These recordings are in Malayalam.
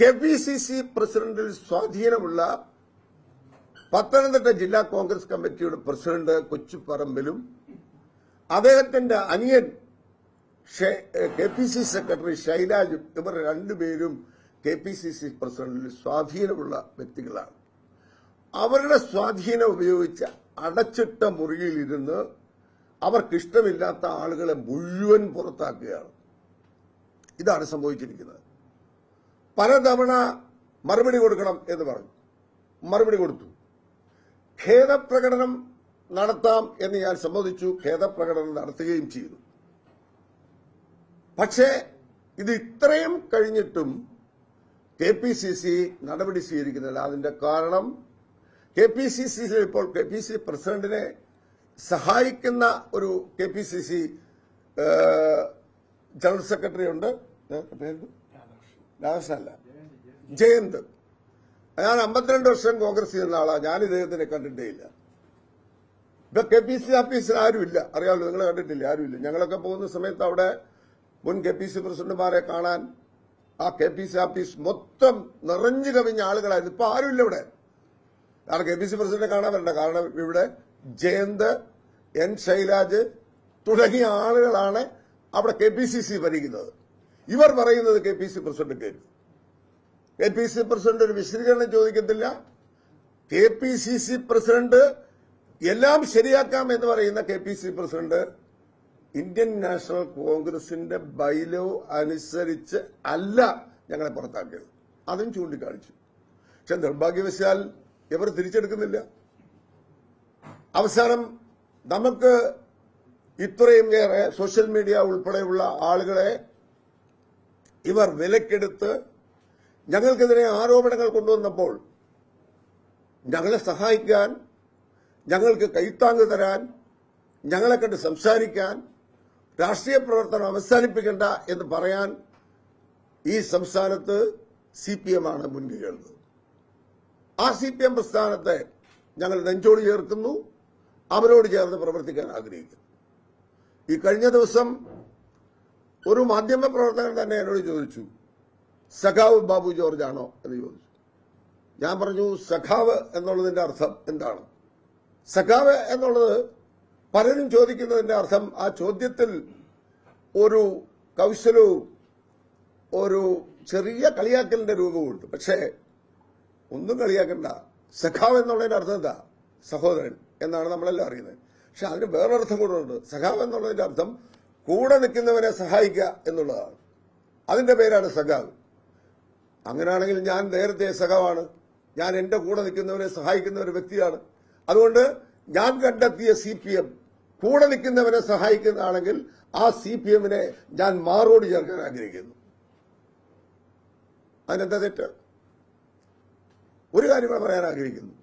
കെ പി സി സി പ്രസിഡന്റിൽ സ്വാധീനമുള്ള പത്തനംതിട്ട ജില്ലാ കോൺഗ്രസ് കമ്മിറ്റിയുടെ പ്രസിഡന്റ് കൊച്ചുപറമ്പിലും അദ്ദേഹത്തിന്റെ അനിയൻ കെ പി സി സെക്രട്ടറി ശൈലാജും ഇവർ രണ്ടുപേരും കെ പി സി സി പ്രസിഡന്റിൽ സ്വാധീനമുള്ള വ്യക്തികളാണ്. അവരുടെ സ്വാധീനം ഉപയോഗിച്ച് അടച്ചിട്ട മുറിയിലിരുന്ന് അവർക്കിഷ്ടമില്ലാത്ത ആളുകളെ മുഴുവൻ പുറത്താക്കുകയാണ്. ഇതാണ് സംഭവിച്ചിരിക്കുന്നത്. പലതവണ മറുപടി കൊടുക്കണം എന്ന് പറഞ്ഞു. മറുപടി കൊടുത്തു. ഖേദപ്രകടനം നടത്താം എന്ന് ഞാൻ സമ്മതിച്ചു. ഖേദപ്രകടനം നടത്തുകയും ചെയ്തു. പക്ഷേ ഇത് ഇത്രയും കഴിഞ്ഞിട്ടും കെ പി സി സി നടപടി സ്വീകരിക്കുന്നില്ല. അതിന്റെ കാരണം കെ പി സി സി ഇപ്പോൾ കെ പി സി പ്രസിഡന്റിനെ സഹായിക്കുന്ന ഒരു K P C C general secretary ഉണ്ട് രാധാകൃഷ്ണനല്ല ജയന്ത്. ഞാൻ അമ്പത്തിരണ്ട് വർഷം കോൺഗ്രസ് ചെയ്യുന്ന ആളാ. ഞാൻ ഇദ്ദേഹത്തിനെ കണ്ടിട്ടേ ഇല്ല ഇപ്പൊ കെ പി സി ഓഫീസിൽ ആരുമില്ല. അറിയാമല്ലോ നിങ്ങൾ കണ്ടിട്ടില്ല? ആരുമില്ല. ഞങ്ങളൊക്കെ പോകുന്ന സമയത്ത് അവിടെ മുൻ കെ പി സി പ്രസിഡന്റുമാരെ കാണാൻ ആ കെ പി സി ഓഫീസ് മൊത്തം നിറഞ്ഞു കവിഞ്ഞ ആളുകളായിരുന്നു. ഇപ്പൊ ആരുമില്ല ഇവിടെ. കാരണം കെ പി സി പ്രസിഡന്റിനെ കാണാൻ വരണ്ട. കാരണം ഇവിടെ ജയന്ത് എൻ ശൈലാജ് തുടങ്ങിയ ആളുകളാണ് അവിടെ കെ പി സി സി ഭരിക്കുന്നത്. ഇവർ പറയുന്നത് കെ പി സി പ്രസിഡന്റ് കേൾക്കും കെ പി സി പ്രസിഡന്റ് ഒരു വിശദീകരണം ചോദിക്കത്തില്ല. K P C C president എല്ലാം ശരിയാക്കാം എന്ന് പറയുന്ന K P C president Indian National കോൺഗ്രസിന്റെ ബൈലോ അനുസരിച്ച് അല്ല ഞങ്ങളെ പുറത്താക്കിയത്. അതും ചൂണ്ടിക്കാണിച്ചു. പക്ഷെ നിർഭാഗ്യവശാൽ ഇവർ തിരിച്ചെടുക്കുന്നില്ല. അവസാനം നമുക്ക് ഇത്രയും ഏറെ സോഷ്യൽ മീഡിയ ഉൾപ്പെടെയുള്ള ആളുകളെ ഇവർ വിലക്കെടുത്ത് ഞങ്ങൾക്കെതിരെ ആരോപണങ്ങൾ കൊണ്ടുവന്നപ്പോൾ ഞങ്ങളെ സഹായിക്കാൻ ഞങ്ങൾക്ക് കൈത്താങ് തരാൻ ഞങ്ങളെ കണ്ട് സംസാരിക്കാൻ രാഷ്ട്രീയ പ്രവർത്തനം അവസാനിപ്പിക്കേണ്ട എന്ന് പറയാൻ ഈ സംസ്ഥാനത്ത് സി പി എം ആണ് മുൻകൈയുള്ളത് ആ സി പി എം പ്രസ്ഥാനത്തെ ഞങ്ങൾ നെഞ്ചോട് ചേർക്കുന്നു അവരോട് ചേർന്ന് പ്രവർത്തിക്കാൻ ആഗ്രഹിക്കുന്നു. ഈ കഴിഞ്ഞ ദിവസം ഒരു മാധ്യമ പ്രവർത്തകൻ തന്നെ എന്നോട് ചോദിച്ചു സഖാവ് ബാബു ജോർജ് ആണോ? എന്ന് ചോദിച്ചു. ഞാൻ പറഞ്ഞു സഖാവ് എന്നുള്ളതിന്റെ അർത്ഥം എന്താണ്? സഖാവ് എന്നുള്ളത് പലരും ചോദിക്കുന്നതിന്റെ അർത്ഥം ആ ചോദ്യത്തിൽ ഒരു കൗശലവും ഒരു ചെറിയ കളിയാക്കലിന്റെ രൂപമുണ്ട് പക്ഷേ ഒന്നും കളിയാക്കണ്ട. സഖാവ് എന്നുള്ളതിന്റെ അർത്ഥം എന്താ? സഹോദരൻ എന്നാണ് നമ്മളെല്ലാം അറിയുന്നത്. പക്ഷെ അതിന് വേറൊരർത്ഥം കൂടെ ഉണ്ട്. സഖാവ് എന്നുള്ളതിന്റെ അർത്ഥം കൂടെ നിൽക്കുന്നവരെ സഹായിക്കുക എന്നുള്ളതാണ്. അതിന്റെ പേരാണ് സഖാവ്. അങ്ങനെയാണെങ്കിൽ ഞാൻ നേരത്തെ സഖാവാണ്. ഞാൻ എന്റെ കൂടെ നിൽക്കുന്നവരെ സഹായിക്കുന്ന ഒരു വ്യക്തിയാണ്. അതുകൊണ്ട് ഞാൻ കണ്ടെത്തിയ സി പി എം കൂടെ നിൽക്കുന്നവരെ സഹായിക്കുന്നതാണെങ്കിൽ ആ സി പി എമ്മിനെ ഞാൻ മാറോട് ചേർക്കാൻ ആഗ്രഹിക്കുന്നു. അതിനെന്താ തെറ്റ്? ഒരു കാര്യം പറയാൻ ആഗ്രഹിക്കുന്നു.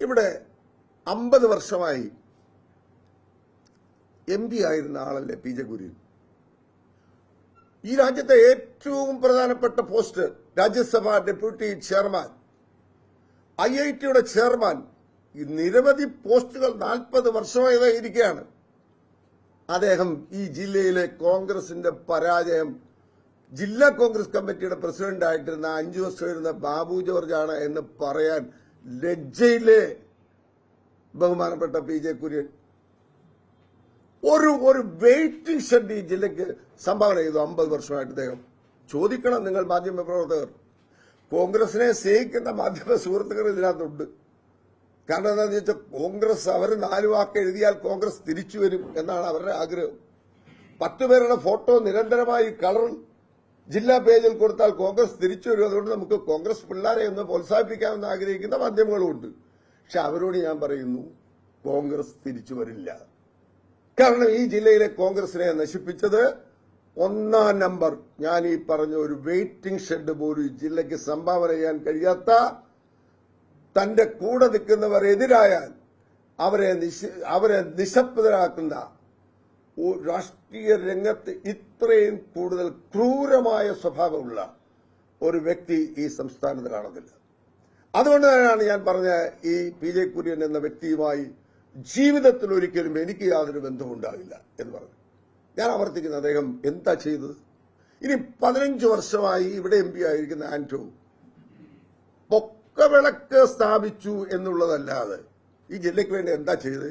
ഇവിടെ അമ്പത് വർഷമായി എം പി ആയിരുന്ന ആളല്ലേ പി ജെ കുര്യൻ? ഈ രാജ്യത്തെ ഏറ്റവും പ്രധാനപ്പെട്ട post Rajya Sabha deputy chairman I I ടിയുടെ ചെയർമാൻ ഈ നിരവധി പോസ്റ്റുകൾ നാൽപ്പത് വർഷമായി ഇരിക്കുകയാണ് അദ്ദേഹം ഈ ജില്ലയിലെ കോൺഗ്രസിന്റെ പരാജയം ജില്ലാ കോൺഗ്രസ് കമ്മിറ്റിയുടെ പ്രസിഡന്റ് ആയിട്ടിരുന്ന അഞ്ചു വർഷം ഇരുന്ന ബാബു ജോർജ് ആണ് എന്ന് പറയാൻ ലജ്ജയിലെ ബഹുമാനപ്പെട്ട പി ജെ കുര്യൻ. ഒരു ഒരു വെയിറ്റിംഗ് ഷെഡ് ഈ ജില്ലയ്ക്ക് സംഭാവന ചെയ്തു അമ്പത് വർഷമായിട്ട് അദ്ദേഹം ചോദിക്കണം നിങ്ങൾ മാധ്യമ പ്രവർത്തകർ. കോൺഗ്രസിനെ സ്നേഹിക്കുന്ന മാധ്യമ സുഹൃത്തുക്കൾ ഇതിനകത്തുണ്ട്. കാരണം എന്താണെന്ന് വെച്ചാൽ കോൺഗ്രസ് അവർ നാല് വാക്ക് എഴുതിയാൽ കോൺഗ്രസ് തിരിച്ചു വരും എന്നാണ് അവരുടെ ആഗ്രഹം. പത്ത് പേരുടെ ഫോട്ടോ നിരന്തരമായി കളർ ജില്ലാ പേജിൽ കൊടുത്താൽ കോൺഗ്രസ് തിരിച്ചു വരും. അതുകൊണ്ട് നമുക്ക് കോൺഗ്രസ് പിള്ളേരെ ഒന്ന് പ്രോത്സാഹിപ്പിക്കാമെന്ന് ആഗ്രഹിക്കുന്ന മാധ്യമങ്ങളുമുണ്ട് പക്ഷെ അവരോട് ഞാൻ പറയുന്നു കോൺഗ്രസ് തിരിച്ചു വരില്ല. കാരണം ഈ ജില്ലയിലെ കോൺഗ്രസിനെ നശിപ്പിച്ചത് ഒന്നാം നമ്പർ. ഞാൻ ഈ പറഞ്ഞ ഒരു വെയിറ്റിംഗ് ഷെഡ് പോലും ഈ ജില്ലയ്ക്ക് സംഭാവന ചെയ്യാൻ കഴിയാത്ത തന്റെ കൂടെ നിൽക്കുന്നവരെതിരായാൽ അവരെ അവരെ നിശബ്ദരാക്കുന്ന രാഷ്ട്രീയ രംഗത്ത് ഇത്രയും കൂടുതൽ ക്രൂരമായ സ്വഭാവമുള്ള ഒരു വ്യക്തി ഈ സംസ്ഥാനത്ത് കാണുന്നില്ല അതുകൊണ്ട് തന്നെയാണ് ഞാൻ പറഞ്ഞ ഈ പി ജെ കുര്യൻ എന്ന വ്യക്തിയുമായി ജീവിതത്തിൽ ഒരിക്കലും എനിക്ക് യാതൊരു ബന്ധവും ഉണ്ടാവില്ല എന്ന് പറഞ്ഞു. ഞാൻ ആവർത്തിക്കുന്നത് അദ്ദേഹം എന്താ ചെയ്തത്? ഇനി പതിനഞ്ച് വർഷമായി ഇവിടെ എം പി ആയിരിക്കുന്ന ആന്റോ പൊക്കവിളക്ക് സ്ഥാപിച്ചു എന്നുള്ളതല്ലാതെ ഈ ജില്ലയ്ക്ക് വേണ്ടി എന്താ ചെയ്ത്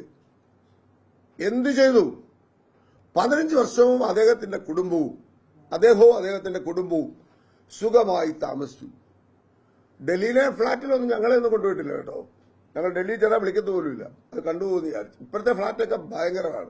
എന്ത് ചെയ്തു? പതിനഞ്ച് വർഷവും അദ്ദേഹത്തിന്റെ കുടുംബവും അദ്ദേഹവും അദ്ദേഹത്തിന്റെ കുടുംബവും സുഖമായി താമസിച്ചു. ഡൽഹിയിലെ ഫ്ളാറ്റിലൊന്നും ഞങ്ങളെ ഒന്നും കൊണ്ടുപോയിട്ടില്ല കേട്ടോ. ഞങ്ങൾ ഡൽഹി ചെന്നാൽ വിളിക്കത്ത് പോലുമില്ല. അത് കണ്ടുപോകുന്ന വിചാരിച്ചു. ഇപ്പോഴത്തെ ഫ്ളാറ്റൊക്കെ ഭയങ്കരമാണ്.